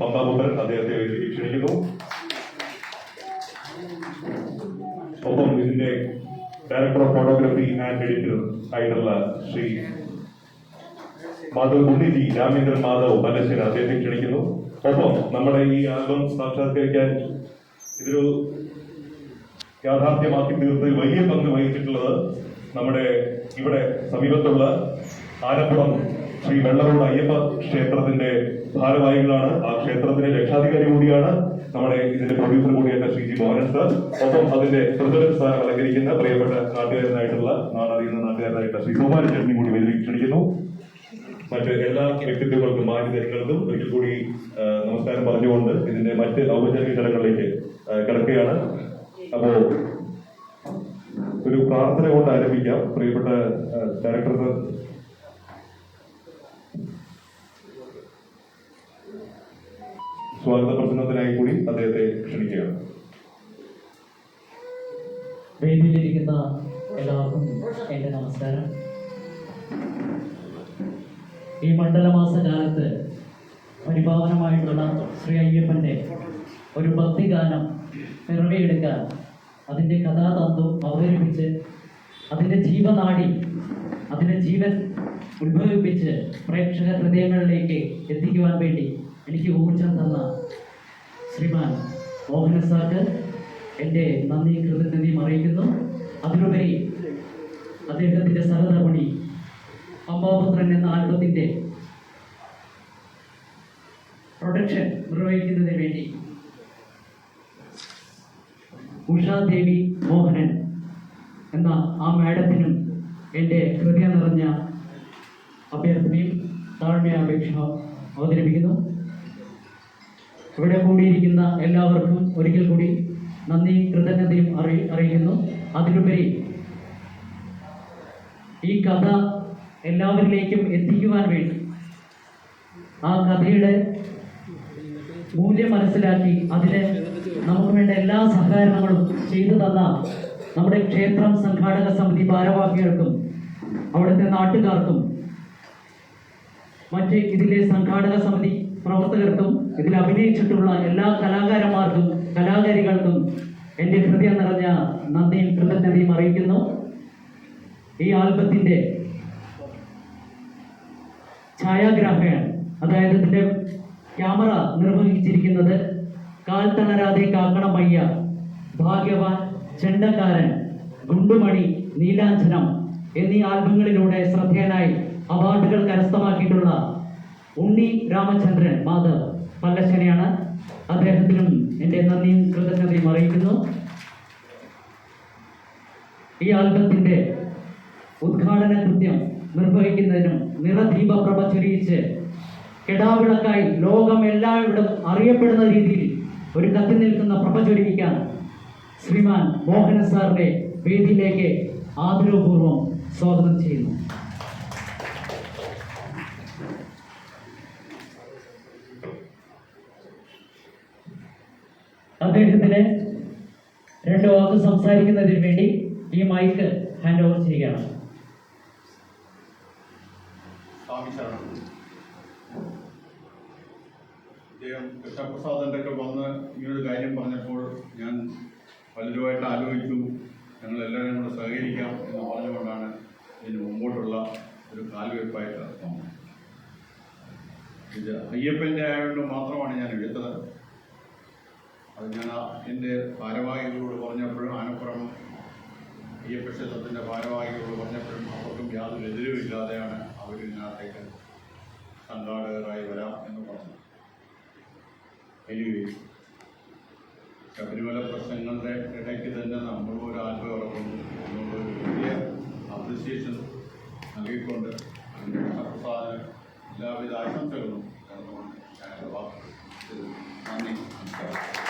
പമ്പാപുത്രൻ അദ്ദേഹത്തെ ക്ഷണിക്കുന്നു. ഒപ്പം ഇതിന്റെ director of photography and editor ആയിട്ടുള്ള ശ്രീ മാധവ് ഉണ്ണിജി രാമേന്ദ്രൻ മാധവ് പല്ലശ്ശേരി അദ്ദേഹത്തെ ക്ഷണിക്കുന്നു. ഒപ്പം നമ്മുടെ ഈ ആൽബം സാക്ഷാത്കരിക്കാൻ ഇതൊരു യാഥാർത്ഥ്യമാക്കി തീർത്ത് വലിയ പങ്ക് വഹിച്ചിട്ടുള്ളത് നമ്മുടെ ഇവിടെ സമീപത്തുള്ള ആലപ്പുറം ശ്രീ വെള്ളറോഡ് അയ്യപ്പ ക്ഷേത്രത്തിന്റെ ഭാരവാഹികളാണ്. ആ ക്ഷേത്രത്തിന്റെ രക്ഷാധികാരി കൂടിയാണ് നമ്മുടെ ഇതിന്റെ പ്രൊഡ്യൂസർ കൂടിയായിട്ട് ശ്രീ ജി മോഹൻ സർ ഒപ്പം അതിന്റെ പ്രസിഡന്റ് സ്ഥാനം അലങ്കരിക്കുന്ന പ്രിയപ്പെട്ട നാട്ടുകാരനായിട്ടുള്ള നാടറിയുന്ന നാട്ടുകാരനായിട്ടുള്ള ശ്രീ കുമാരൻ ചേട്ടനെ കൂടി വേദിയിലേക്ക് ക്ഷണിക്കുന്നു. മറ്റ് എല്ലാ വ്യക്തിത്വങ്ങൾക്കും മാന്യതകൾക്കും ഒരിക്കൽ കൂടി നമസ്കാരം പറഞ്ഞുകൊണ്ട് ഇതിന്റെ മറ്റ് ഔപചാരിക ചടങ്ങുകളിലേക്ക് കിടക്കുകയാണ്. അപ്പോ ഒരു പ്രാർത്ഥന കൊണ്ട് ആരംഭിക്കാം. പ്രിയപ്പെട്ട ഡയറക്ടർ സർ സ്വാഗത പ്രസംഗത്തിനായി കൂടി അദ്ദേഹത്തെ ക്ഷണിക്കുകയാണ്. വേദിയിലിരിക്കുന്ന എല്ലാവർക്കും എന്റെ നമസ്കാരം. ഈ മണ്ഡലമാസ കാലത്ത് പരിപാവനമായിട്ടുള്ള ശ്രീ അയ്യപ്പന്റെ ഒരു ഭക്തിഗാനം പിറവിയെടുക്കാൻ അതിന്റെ കഥാതത്വം അവതരിപ്പിച്ച് അതിന്റെ ജീവനാടി അതിന്റെ ജീവൻ ഉത്ഭവിപ്പിച്ച് പ്രേക്ഷക ഹൃദയങ്ങളിലേക്ക് എത്തിക്കുവാൻ വേണ്ടി എനിക്ക് ഊർജം തന്ന ശ്രീമാൻ മോഹന സാർക്ക് എന്റെ നന്ദി കൃതജ്ഞതയും അറിയിക്കുന്നു. അതിലുപരി അദ്ദേഹത്തിന്റെ സഹധർമ്മിണി അമ്പാപുത്രൻ എന്ന ആൽബത്തിന്റെ പ്രൊഡക്ഷൻ നിർവഹിക്കുന്നതിന് വേണ്ടി ഉഷാദേവി മോഹനൻ എന്ന ആ മാഡത്തിനും എന്റെ ഹൃദയം നിറഞ്ഞ അഭ്യർത്ഥനയും താഴ്മയ അപേക്ഷ അവതരിപ്പിക്കുന്നു. ഇവിടെ കൂടിയിരിക്കുന്ന എല്ലാവർക്കും ഒരിക്കൽ കൂടി നന്ദി കൃതജ്ഞതയും അറി അറിയിക്കുന്നു. അതിലുപരി ഈ കഥ എല്ലാവരിലേക്കും എത്തിക്കുവാൻ വേണ്ടി ആ കഥയുടെ മൂല്യം മനസ്സിലാക്കി അതിന് നമുക്ക് വേണ്ട എല്ലാ സഹകരണങ്ങളും ചെയ്തു തന്ന നമ്മുടെ ക്ഷേത്രം സംഘാടക സമിതി ഭാരവാഹികൾക്കും അവിടുത്തെ നാട്ടുകാർക്കും മറ്റ് ഇതിലെ സംഘാടക സമിതി പ്രവർത്തകർക്കും ഇതിൽ അഭിനയിച്ചിട്ടുള്ള എല്ലാ കലാകാരന്മാർക്കും കലാകാരികൾക്കും എന്റെ ഹൃദയം നിറഞ്ഞ നന്ദിയും കൃതജ്ഞതയും അറിയിക്കുന്നു. ഈ ആൽബത്തിന്റെ ഛായാഗ്രാഹകൻ അതായത് ഇതിന്റെ ക്യാമറ നിർവഹിച്ചിരിക്കുന്നത് കാൽ തളരാതെ കാക്കണമയ്യ ഭാഗ്യവാൻ ചെണ്ടക്കാരൻ ഗുണ്ടുമണി നീലാഞ്ചനം എന്നീ ആൽബങ്ങളിലൂടെ ശ്രദ്ധേയനായി അവാർഡുകൾ കരസ്ഥമാക്കിയിട്ടുള്ള ഉണ്ണി രാമചന്ദ്രൻ മാധവ്. പല്ലശ്ശേരിയാണ് അദ്ദേഹത്തിനും എന്റെ നന്ദിയും കൃതജ്ഞതയും അറിയിക്കുന്നു. ഈ ആൽബത്തിന്റെ ഉദ്ഘാടന കൃത്യം നിർവഹിക്കുന്നതിനും നിറദീപ പ്രഭ ചൊരിയിച്ച് കെടാവിളക്കായി ലോകം എല്ലാവരും അറിയപ്പെടുന്ന രീതിയിൽ ഒരു കത്തി നിൽക്കുന്ന പ്രഭ ചൊരിയിക്കാൻ ശ്രീമാൻ മോഹന സാറിനെ വേദിയിലേക്ക് ആദരവപൂർവം സ്വാഗതം ചെയ്യുന്നു. അദ്ദേഹത്തിന് രണ്ട് വാക്ക് സംസാരിക്കുന്നതിന് വേണ്ടി ഈ മൈക്ക് ഹാൻഡ് ഓവർ ചെയ്യുകയാണ്. അദ്ദേഹം കൃഷ്ണപ്രസാദന്റെ ഒക്കെ വന്ന് ഇങ്ങനൊരു കാര്യം പറഞ്ഞപ്പോൾ ഞാൻ പലരുമായിട്ട് ആലോചിച്ചു. ഞങ്ങൾ എല്ലാവരും കൂടെ സഹകരിക്കാം എന്ന് പറഞ്ഞുകൊണ്ടാണ് ഇതിന് മുമ്പോട്ടുള്ള ഒരു കാൽവെപ്പായിട്ട് തോന്നുന്നത് ഇത് അയ്യപ്പന്റെ ആയതുകൊണ്ട് മാത്രമാണ് ഞാൻ എടുത്തത്. അത് ഞാൻ എന്റെ ഭാരവാഹികളോട് പറഞ്ഞപ്പോഴും ആനപ്പുറം അയ്യപ്പ ക്ഷേത്രത്തിന്റെ ഭാരവാഹികളോട് പറഞ്ഞപ്പോഴും അവർക്കും യാതൊരു എതിരുമില്ലാതെയാണ് അവർ ഇതിനകത്തേക്ക് സംഘാടകരായി വരാം എന്ന് പറഞ്ഞു എനിവേ ശബരിമല പ്രശ്നങ്ങളുടെ ഇടയ്ക്ക് തന്നെ നമ്മൾ ഒരു ആത്മ ഇറക്കുന്നു എന്നുള്ളൊരു വലിയ അപ്രിസിയേഷൻ നൽകിക്കൊണ്ട് അതിന്റെ എല്ലാവിധ ആശംസകളും. നന്ദി നമസ്കാരം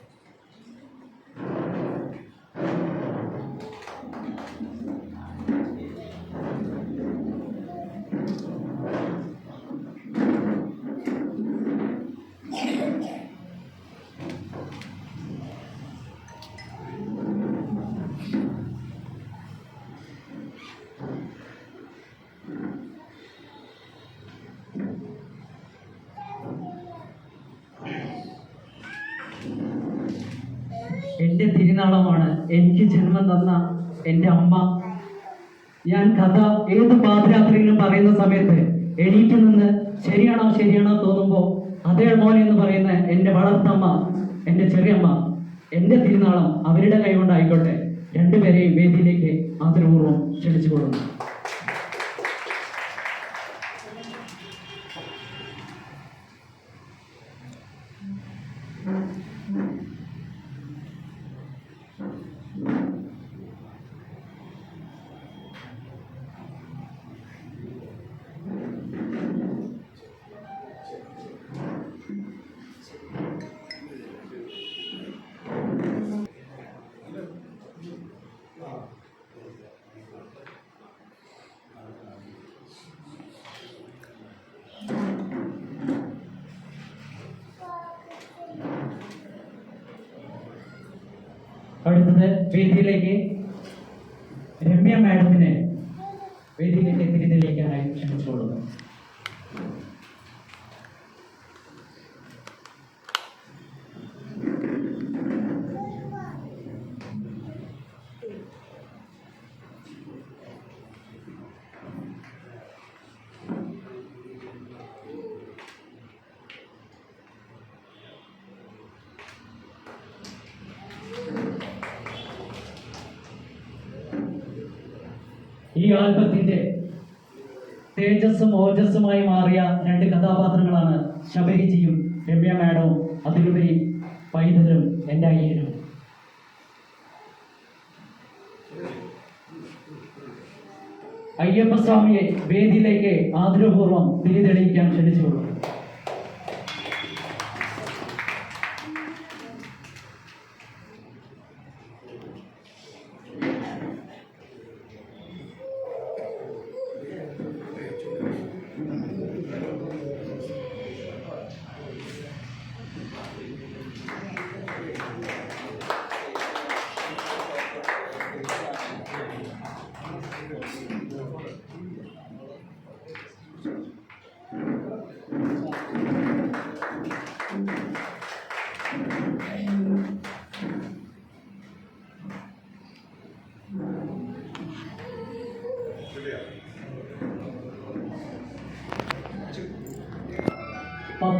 എന്റെ തിരുനാളമാണ്. എനിക്ക് ജന്മം തന്ന എന്റെ അമ്മ. ഞാൻ കഥ ഏത് പാതിരാത്രിയിലും പറയുന്ന സമയത്ത് എണീറ്റ് നിന്ന് ശരിയാണോ ശരിയാണോ തോന്നുമ്പോൾ അതേ മോനെ എന്ന് പറയുന്ന എന്റെ വളർത്തമ്മ എന്റെ ചെറിയമ്മ എന്റെ തിരുനാളം അവരുടെ കൈകൊണ്ടായിക്കോട്ടെ രണ്ടുപേരെയും വേദിയിലേക്ക് ആദരപൂർവം ക്ഷണിച്ചു ക്ഷണിച്ചുകൊള്ളുന്നു. അടുത്തത് വേദിയിലേക്ക് രമ്യ മാഡത്തിനെ ഈ ആൽബത്തിന്റെ തേജസ്സും ഓജസ്സുമായി മാറിയ രണ്ട് കഥാപാത്രങ്ങളാണ് ശബരിജിയും രമ്യ മാഡവും അതിലുപരി പൈതലും എന്റെ അയ്യനും. അയ്യപ്പസ്വാമിയെ വേദിയിലേക്ക് ആദരപൂർവം തിരിതെളിയിക്കാൻ ക്ഷണിച്ചുകൊള്ളു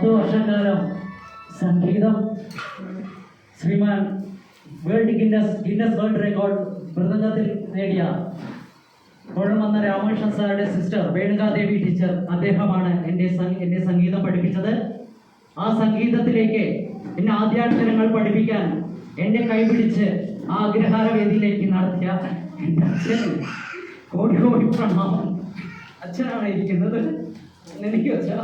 പത്ത് വർഷക്കാലം സംഗീതം. ശ്രീമാൻ world Guinness Guinness world record മൃദംഗത്തിൽ നേടിയ കൊഴമന്ന രാമകൃഷ്ണൻ സാറിന്റെ സിസ്റ്റർ വേണുകാദേവി ടീച്ചർ അദ്ദേഹമാണ് എന്റെ എന്നെ സംഗീതം പഠിപ്പിച്ചത്. ആ സംഗീതത്തിലേക്ക് എന്നെ ആദ്യാക്ഷരങ്ങൾ പഠിപ്പിക്കാൻ എന്നെ കൈപിടിച്ച് ആ അഗ്രഹാര വേദിയിലേക്ക് നടത്തിയ എന്റെ അച്ഛൻ. കോടി കോടി പ്രണാമം. അച്ഛനാണ് ഇരിക്കുന്നത്. എനിക്ക് പ്രണാമം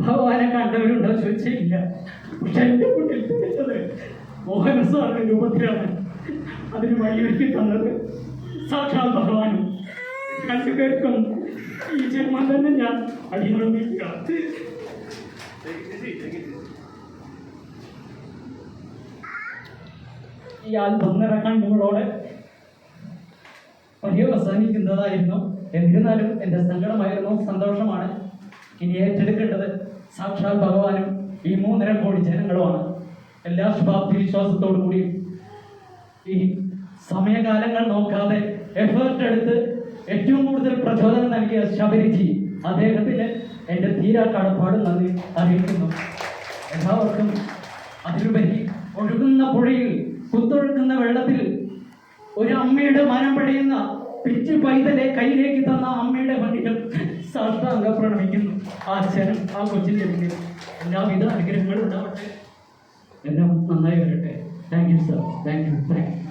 ഭഗവാനെ കണ്ടവരുണ്ടോ? ചോദിച്ചില്ല പക്ഷെ എന്റെ മുന്നിൽ ചോദിച്ചത് മോഹന സാറിന്റെ രൂപത്തിലാണ്. അതിന് വഴിയൊരുക്കി തന്നത് സാക്ഷാൽ ഭഗവാനും. രണ്ടുപേർക്കും ഈ ജന്മം തന്നെ ഞാൻ അടിമർമ്മിക്കുക ഈ ആൽബം നിറക്കണ്ണുകളോടെ പര്യവസാനിക്കുന്നതായിരുന്നു എന്നിരുന്നാലും എന്റെ സങ്കടമായിരുന്നു. സന്തോഷമാണ് ഇനി ഏറ്റെടുക്കേണ്ടത്. സാക്ഷാൽ ഭഗവാനും ഈ മൂന്നര കോടി ജനങ്ങളുമാണ്. എല്ലാ ശുഭാപ്തി വിശ്വാസത്തോടു കൂടിയും ഈ സമയകാലങ്ങൾ നോക്കാതെ എഫേർട്ട് എടുത്ത് ഏറ്റവും കൂടുതൽ പ്രചോദനം നൽകിയ ശബരിജി അദ്ദേഹത്തിന് എന്റെ തീരാ കടപ്പാട് നന്ദി അറിയിക്കുന്നു. എല്ലാവർക്കും അതിലുപരി ഒഴുകുന്ന പുഴയിൽ കുത്തൊഴുക്കുന്ന വെള്ളത്തിൽ ഒരു അമ്മയുടെ മനം പടയുന്ന പിച്ചു പൈതലെ കയ്യിലേക്ക് തന്ന അമ്മയുടെ വണ്ടികൾ സാഷ്ടാംഗ പ്രണമിക്കുന്നു ആശാനും ആ കൊച്ചിന്റെ മുന്നിൽ. എല്ലാവിധ അനുഗ്രഹങ്ങളും ഉണ്ടാവട്ടെ. എല്ലാം നന്നായി വരട്ടെ. Thank you sir thank you thank you